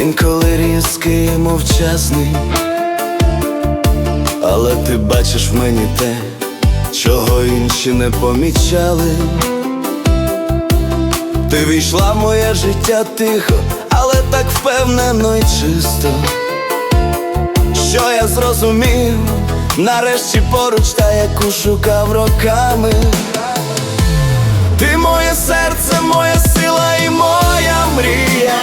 інколи різкий мовчазний, але ти бачиш в мені те, чого інші не помічали. Ти війшла в моє життя тихо, але так впевнено і чисто, що я зрозумів, нарешті поруч та яку шукав роками. Ти моє серце, і моя мрія.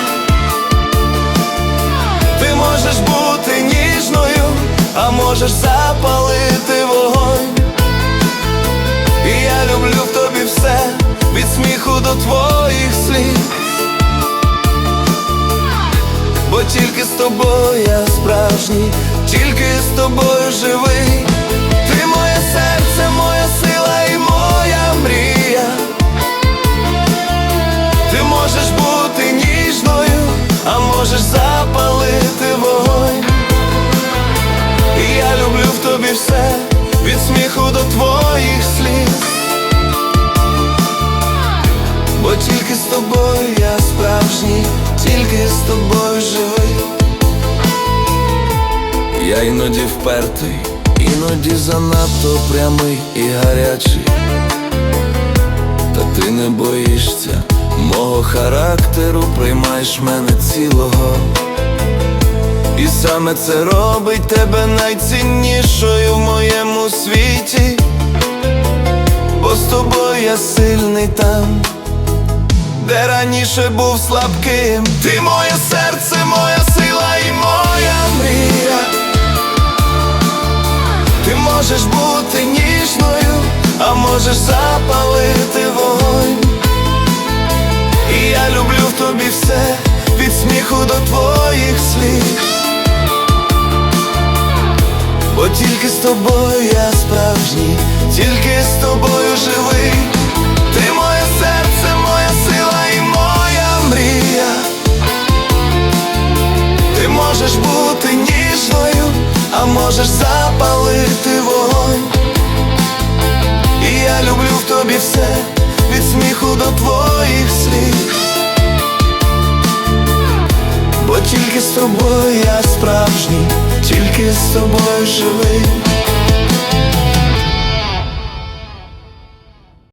Ти можеш бути ніжною, а можеш запалити вогонь. І я люблю в тобі все від сміху до твоїх слів. Бо тільки з тобою я справжній, тільки з тобою живий. Тільки з тобою я справжній, тільки з тобою живий. Я іноді впертий, іноді занадто прямий і гарячий. Та ти не боїшся мого характеру, приймаєш мене цілого. І саме це робить тебе найціннішою в моєму світі, бо з тобою я сильний там, де раніше був слабким. Ти моє серце, моя сила і моя мрія. Ти можеш бути ніжною, а можеш запалити вогонь. І я люблю в тобі все від сміху до твоїх слів. Бо тільки з тобою я справжній, тільки з тобою живий. Можеш запалити вогонь. І я люблю в тобі все від сміху до твоїх слів. Бо тільки з тобою я справжній, тільки з тобою живий.